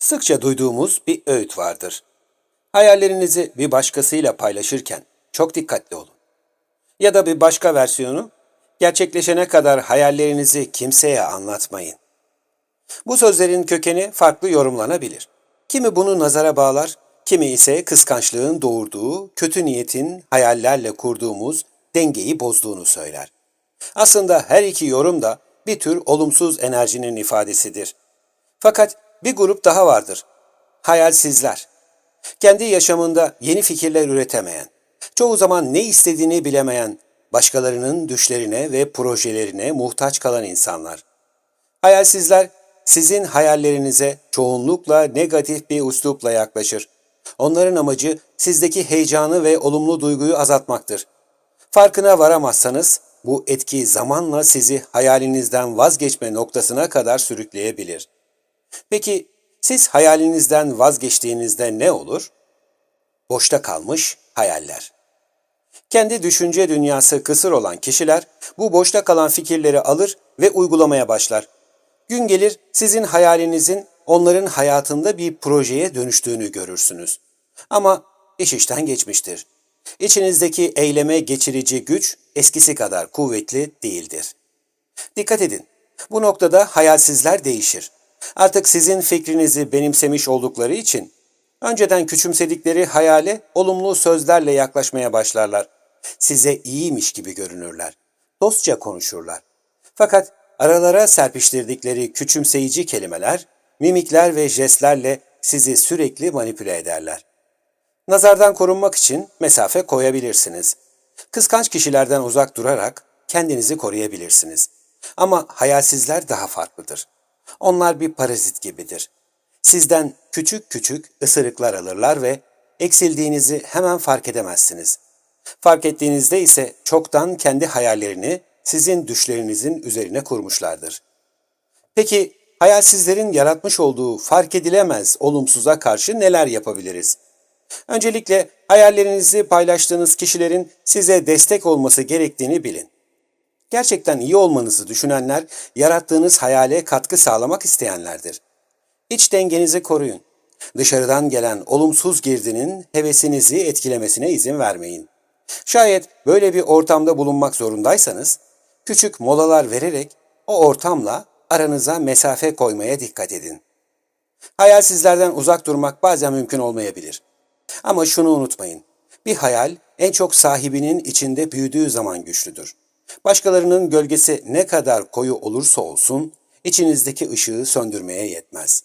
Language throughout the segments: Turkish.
Sıkça duyduğumuz bir öğüt vardır. Hayallerinizi bir başkasıyla paylaşırken çok dikkatli olun. Ya da bir başka versiyonu, gerçekleşene kadar hayallerinizi kimseye anlatmayın. Bu sözlerin kökeni farklı yorumlanabilir. Kimi bunu nazara bağlar, kimi ise kıskançlığın doğurduğu, kötü niyetin hayallerle kurduğumuz dengeyi bozduğunu söyler. Aslında her iki yorum da bir tür olumsuz enerjinin ifadesidir. Fakat bir grup daha vardır. Hayalsizler. Kendi yaşamında yeni fikirler üretemeyen, çoğu zaman ne istediğini bilemeyen, başkalarının düşlerine ve projelerine muhtaç kalan insanlar. Hayalsizler sizin hayallerinize çoğunlukla negatif bir üslupla yaklaşır. Onların amacı sizdeki heyecanı ve olumlu duyguyu azaltmaktır. Farkına varamazsanız bu etki zamanla sizi hayalinizden vazgeçme noktasına kadar sürükleyebilir. Peki siz hayalinizden vazgeçtiğinizde ne olur? Boşta kalmış hayaller. Kendi düşünce dünyası kısır olan kişiler bu boşta kalan fikirleri alır ve uygulamaya başlar. Gün gelir sizin hayalinizin onların hayatında bir projeye dönüştüğünü görürsünüz. Ama iş işten geçmiştir. İçinizdeki eyleme geçirici güç eskisi kadar kuvvetli değildir. Dikkat edin. Bu noktada hayalsizler değişir. Artık sizin fikrinizi benimsemiş oldukları için önceden küçümsedikleri hayale olumlu sözlerle yaklaşmaya başlarlar. Size iyiymiş gibi görünürler. Dostça konuşurlar. Fakat aralara serpiştirdikleri küçümseyici kelimeler, mimikler ve jestlerle sizi sürekli manipüle ederler. Nazardan korunmak için mesafe koyabilirsiniz. Kıskanç kişilerden uzak durarak kendinizi koruyabilirsiniz. Ama hayalsizler daha farklıdır. Onlar bir parazit gibidir. Sizden küçük küçük ısırıklar alırlar ve eksildiğinizi hemen fark edemezsiniz. Fark ettiğinizde ise çoktan kendi hayallerini sizin düşlerinizin üzerine kurmuşlardır. Peki hayalsizlerin yaratmış olduğu fark edilemez olumsuza karşı neler yapabiliriz? Öncelikle hayallerinizi paylaştığınız kişilerin size destek olması gerektiğini bilin. Gerçekten iyi olmanızı düşünenler, yarattığınız hayale katkı sağlamak isteyenlerdir. İç dengenizi koruyun. Dışarıdan gelen olumsuz girdinin hevesinizi etkilemesine izin vermeyin. Şayet böyle bir ortamda bulunmak zorundaysanız, küçük molalar vererek o ortamla aranıza mesafe koymaya dikkat edin. Hayalsizlerden uzak durmak bazen mümkün olmayabilir. Ama şunu unutmayın. Bir hayal en çok sahibinin içinde büyüdüğü zaman güçlüdür. Başkalarının gölgesi ne kadar koyu olursa olsun içinizdeki ışığı söndürmeye yetmez.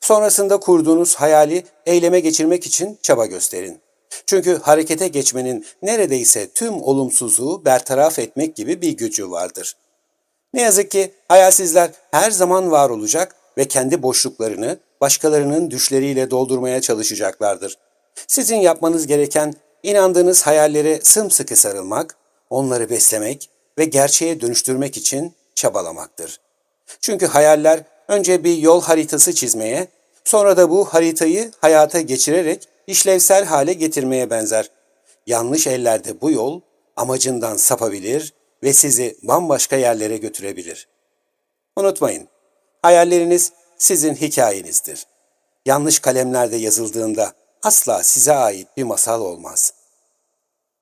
Sonrasında kurduğunuz hayali eyleme geçirmek için çaba gösterin. Çünkü harekete geçmenin neredeyse tüm olumsuzluğu bertaraf etmek gibi bir gücü vardır. Ne yazık ki hayalsizler her zaman var olacak ve kendi boşluklarını başkalarının düşleriyle doldurmaya çalışacaklardır. Sizin yapmanız gereken inandığınız hayallere sımsıkı sarılmak, onları beslemek ve gerçeğe dönüştürmek için çabalamaktır. Çünkü hayaller önce bir yol haritası çizmeye, sonra da bu haritayı hayata geçirerek işlevsel hale getirmeye benzer. Yanlış ellerde bu yol amacından sapabilir ve sizi bambaşka yerlere götürebilir. Unutmayın, hayalleriniz sizin hikayenizdir. Yanlış kalemlerde yazıldığında asla size ait bir masal olmaz.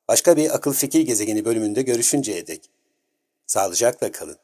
Başka bir akıl fikir gezegeni bölümünde görüşünceye dek. Sağlıcakla kalın.